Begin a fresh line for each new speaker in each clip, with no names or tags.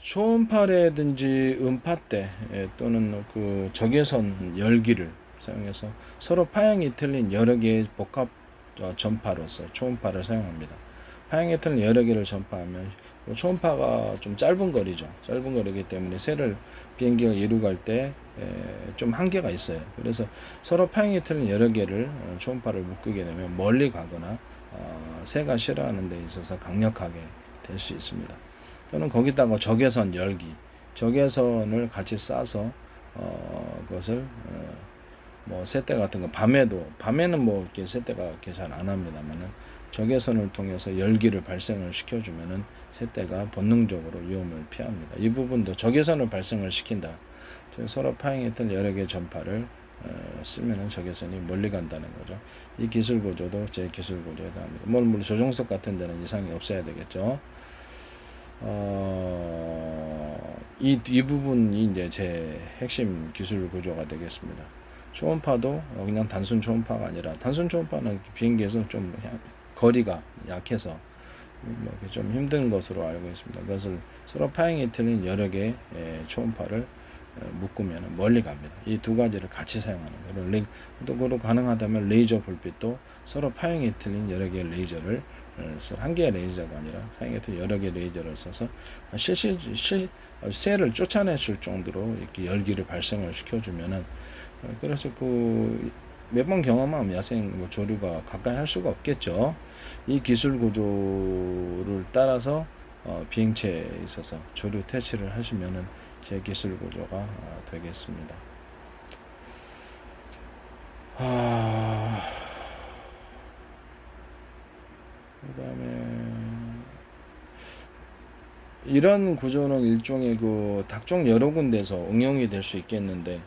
초음파라든지 음파 때 예, 또는 그 적외선 열기를 사용해서 서로 파형이 틀린 여러 개의 복합 어, 전파로서 초음파를 사용합니다. 파형이 틀린 여러 개를 전파하면 그 초음파가 좀 짧은 거리죠. 짧은 거리이기 때문에 새를 비행기가 이루 갈 때 좀 한계가 있어요. 그래서 서로 파형이 틀린 여러 개를 어, 초음파를 묶게 되면 멀리 가거나 어, 새가 싫어하는 데 있어서 강력하게 될 수 있습니다. 또는 거기다가 적외선 열기, 적외선을 같이 싸서 어, 그것을 어, 뭐 새떼 같은 거 밤에도 밤에는 뭐 이렇게 새떼가 이렇게 잘 안 합니다만은 적외선을 통해서 열기를 발생을 시켜주면은 새떼가 본능적으로 위험을 피합니다. 이 부분도 적외선을 발생을 시킨다. 즉 서로 파행했던 여러 개의 전파를 어, 쓰면은 적외선이 멀리 간다는 거죠. 이 기술 구조도 제 기술 구조에 해당합니다. 뭐 물론 조종석 같은 데는 이상이 없어야 되겠죠. 어, 이, 이 부분이 이제 제 핵심 기술 구조가 되겠습니다. 초음파도 어, 그냥 단순 초음파가 아니라 단순 초음파는 비행기에서 좀 야- 거리가 약해서 뭐좀 힘든 것으로 알고 있습니다. 그것을 서로 파형이 틀린 여러 개의 예, 초음파를 어, 묶으면 멀리 갑니다. 이 두 가지를 같이 사용하는 레, 또 그로 가능하다면 레이저 불빛도 서로 파형이 틀린 여러 개의 레이저를 어, 써- 한 개의 레이저가 아니라 사용해 틀린 여러 개의 레이저를 써서 실시 실 어, 새를 쫓아내줄 정도로 이렇게 열기를 발생을 시켜주면은 어, 그래서 그 매번 경험하면 야생 뭐 조류가 가까이 할 수가 없겠죠. 이 기술 구조를 따라서 어, 비행체에 있어서 조류 퇴치를 하시면은 제 기술 구조가 어, 되겠습니다. 아, 그다음에 이런 구조는 일종의 그 닭종 여러 군데서 응용이 될 수 있겠는데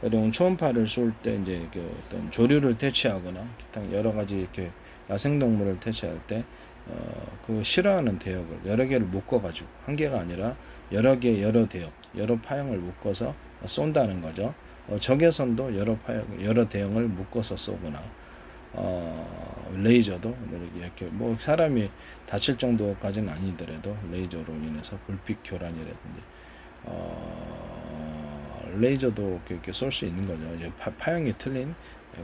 그리고 초음파를 쏠 때 이제 그 어떤 조류를 퇴치하거나 여러 가지 이렇게 야생동물을 퇴치할 때 어, 그 싫어하는 대역을 여러 개를 묶어가지고 한 개가 아니라 여러 개 여러 대역 여러 파형을 묶어서 쏜다는 거죠. 어, 적외선도 여러 파형 여러 대형을 묶어서 쏘거나 어, 레이저도 이렇게, 뭐 사람이 다칠 정도까지는 아니더라도 레이저로 인해서 불빛 교란이라든지 어, 레이저도 이렇게 쏠 수 있는 거죠. 파, 파형이 틀린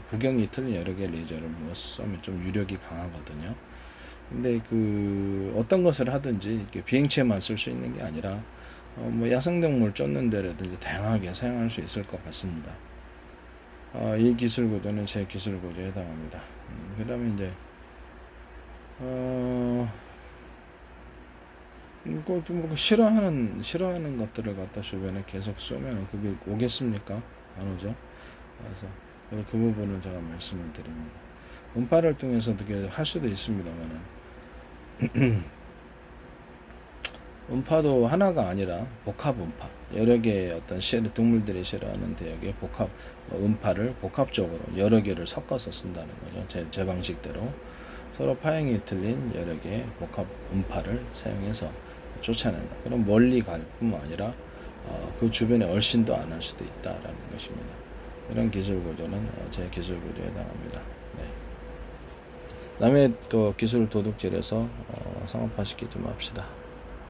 구경이 틀린 여러 개의 레이저를 뭐 쏘면 좀 유력이 강하거든요. 근데 그 어떤 것을 하든지 비행체만 쓸 수 있는 게 아니라 어, 뭐 야생동물 쫓는 데라든지 다양하게 사용할 수 있을 것 같습니다. 어, 이 기술 구조는 제 기술 구조에 해당합니다. 음, 그 다음에 이제, 어, 음, 그, 그 뭐, 싫어하는, 싫어하는 것들을 갖다 주변에 계속 쏘면 그게 오겠습니까? 안 오죠? 그래서 그 부분을 제가 말씀을 드립니다. 음파를 통해서 어떻게 할 수도 있습니다만은, 음파도 하나가 아니라 복합 음파. 여러 개의 어떤 싫어 동물들이 싫어하는 대역의 복합 어, 음파를 복합적으로 여러 개를 섞어서 쓴다는 거죠. 제, 제 방식대로. 서로 파형이 틀린 여러 개의 복합 음파를 사용해서 쫓아낸다. 그럼 멀리 갈 뿐만 아니라 어, 그 주변에 얼씬도 안 할 수도 있다라는 것입니다. 이런 기술 구조는 어, 제 기술 구조에 해당합니다. 네. 남의 또 기술 도둑질해서 어, 상업화시키지 맙시다.